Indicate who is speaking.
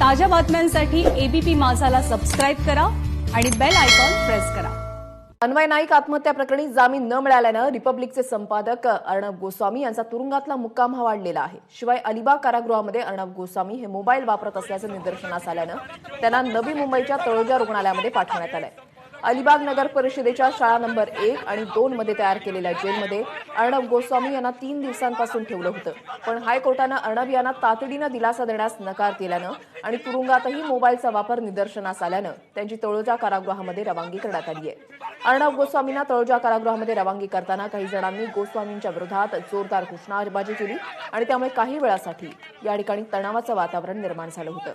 Speaker 1: ताज्या बातम्यांसाठी ABP माझाला subscribe करा आणि बेल आयकॉन प्रेस करा.
Speaker 2: अन्वय नाईक आत्महत्या प्रकरणी जामीन न मिळाल्यानं रिपब्लिकचे संपादक अर्णब गोस्वामी यांचा तुरुंगातला मुक्काम हा वाढलेला आहे. शिवाय अलिबाग कारागृहामध्ये अर्णब गोस्वामी हे मोबाईल वापरत असल्याचं निदर्शनास आल्यानं त्यांना नवी मुंबईच्या तळोजा रुग्णालयामध्ये पाठवण्यात आलंय. अलिबाग नगर परिषदेच्या शाळा नंबर एक आणि दोन मध्ये तयार केलेल्या जेलमध्ये अर्णब गोस्वामी यांना तीन दिवसांपासून ठेवलं होतं. पण हायकोर्टानं अर्णब यांना तातडीनं दिलासा देण्यास नकार केल्यानं आणि तुरुंगातही मोबाईलचा वापर निदर्शनास आल्यानं त्यांची तळोजा कारागृहामध्ये रवानगी करण्यात आली आहे. अर्णब गोस्वामींना तळोजा कारागृहामध्ये रवानगी करताना काही जणांनी गोस्वामींच्या विरोधात जोरदार घोषणाबाजी केली आणि त्यामुळे काही वेळासाठी या ठिकाणी तणावाचं वातावरण निर्माण झालं होतं.